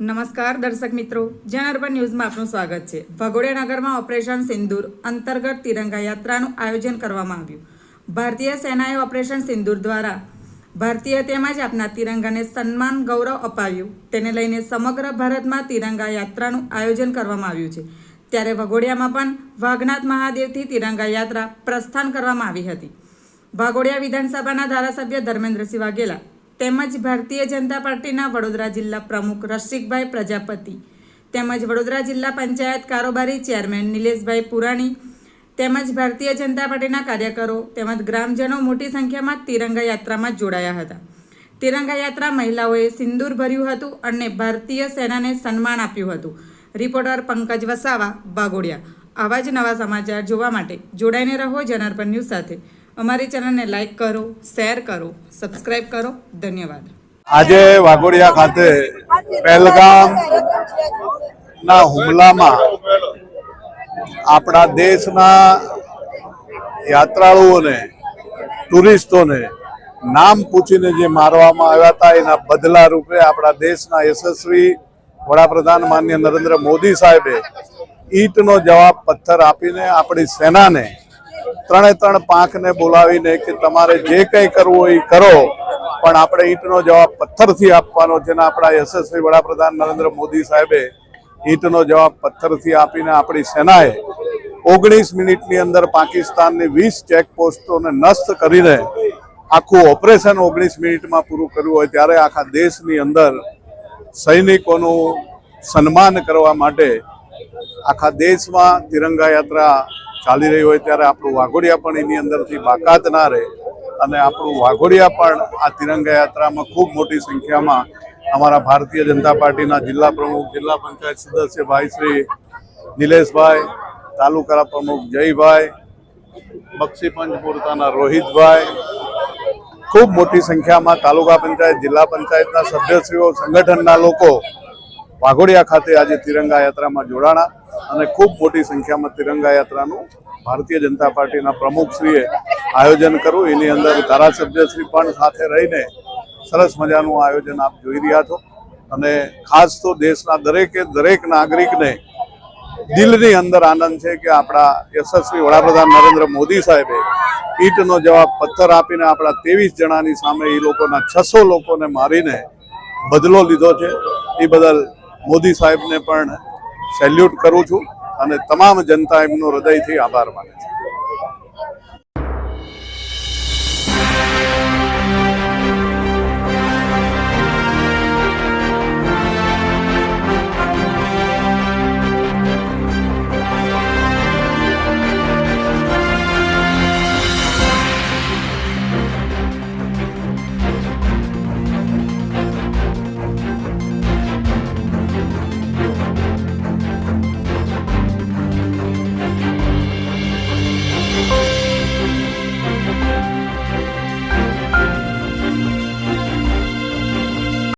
નમસ્કાર દર્શક મિત્રો, જન અર્બન ન્યૂઝમાં આપનું સ્વાગત છે. ભગોડિયા નગરમાં ઓપરેશન સિંદૂર અંતર્ગત તિરંગા યાત્રાનું આયોજન કરવામાં આવ્યું. ભારતીય સેનાએ ઓપરેશન સિંદૂર દ્વારા ભારતીય તેમજ આપના તિરંગાને સન્માન, ગૌરવ અપાવ્યું. તેને લઈને સમગ્ર ભારતમાં તિરંગા યાત્રાનું આયોજન કરવામાં આવ્યું છે. ત્યારે ભગોડિયામાં પણ વાઘનાથ મહાદેવથી તિરંગા યાત્રા પ્રસ્થાન કરવામાં આવી હતી. ભાગોડિયા વિધાનસભાના ધારાસભ્ય ધર્મેન્દ્રસિંહ વાઘેલા તેમજ ભારતીય જનતા પાર્ટીના વડોદરા જિલ્લા પ્રમુખ રસિકભાઈ પ્રજાપતિ, તેમજ વડોદરા જિલ્લા પંચાયત કારોબારી ચેરમેન નિલેશભાઈ પુરાણી, તેમજ ભારતીય જનતા પાર્ટીના કાર્યકરો તેમજ ગ્રામજનો મોટી સંખ્યામાં તિરંગા યાત્રામાં જોડાયા હતા. તિરંગા યાત્રા મહિલાઓએ સિંદૂર ભર્યું હતું અને ભારતીય સેનાને સન્માન આપ્યું હતું. રિપોર્ટર પંકજ વસાવા બાગોડિયા આવા જ નવા સમાચાર જોવા માટે જોડાઈને રહો જનાર્પણ ન્યૂઝ સાથે. અમારી ચેનલને લાઇક કરો, શેર કરો, સબસ્ક્રાઇબ કરો. ધન્યવાદ. આજે વાઘોડિયા ખાતે પહેલગામ ના હુમલામાં આપણા દેશના યાત્રાળુઓને, ટુરિસ્ટોને નામ પૂછીને જે મારવામાં આવ્યા હતા, એના બદલા રૂપે આપણા દેશના યશસ્વી વડાપ્રધાન માન્ય નરેન્દ્ર મોદી સાહેબે ઈટનો જવાબ પથ્થર આપીને આપણી સેનાને ત્રણે ત્રણ પાંખને બોલાવીને કે તમારે જે કંઈ કરવું હોય એ કરો. પણ આપણે ઈંટનો જવાબ પથ્થરથી આપવાનો, જેના આપણા યશસ્વી વડાપ્રધાન નરેન્દ્ર મોદી સાહેબે ઈંટનો જવાબ પથ્થરથી આપીને આપણી સેનાએ ઓગણીસ મિનિટની અંદર પાકિસ્તાનની વીસ ચેકપોસ્ટોને નષ્ટ કરીને આખું ઓપરેશન ઓગણીસ મિનિટમાં પૂરું કર્યું હોય ત્યારે આખા દેશની અંદર સૈનિકોનું સન્માન કરવા માટે આખા દેશમાં તિરંગા યાત્રા ચાલી રહી હોય ત્યારે આપણું વાઘોડિયા પણ એની અંદરથી બાકાત ના રહે. અને આપણું વાઘોડિયા પણ આ તિરંગા યાત્રામાં ખૂબ મોટી સંખ્યામાં અમારા ભારતીય જનતા પાર્ટીના જિલ્લા પ્રમુખ, જિલ્લા પંચાયત સદસ્ય ભાઈ શ્રી નિલેશભાઈ તાલુકા પ્રમુખ જયભાઈ, બક્ષી પંચપુરતાના રોહિતભાઈ, ખૂબ મોટી સંખ્યામાં તાલુકા પંચાયત, જિલ્લા પંચાયતના સભ્યશ્રીઓ, સંગઠનના લોકો વાઘોડિયા ખાતે આજે તિરંગા યાત્રામાં જોડાણા અને ખૂબ મોટી સંખ્યામાં તિરંગા યાત્રાનું ભારતીય જનતા પાર્ટીના પ્રમુખશ્રીએ આયોજન કર્યું. એની અંદર ધારાસભ્યશ્રી પણ સાથે રહીને સરસ મજાનું આયોજન આપ જોઈ રહ્યા છો. અને ખાસ તો દેશના દરેકે દરેક નાગરિકને દિલની અંદર આનંદ છે કે આપણા યશસ્વી વડાપ્રધાન નરેન્દ્ર મોદી સાહેબે ઈંટનો જવાબ પથ્થર આપીને આપણા ત્રેવીસ જણાની સામે એ લોકોના છસો લોકોને મારીને બદલો લીધો છે. એ બદલ મોદી સાહેબને પણ સેલ્યુટ કરું છું અને તમામ જનતા એમનો હૃદયથી આભાર માને છે.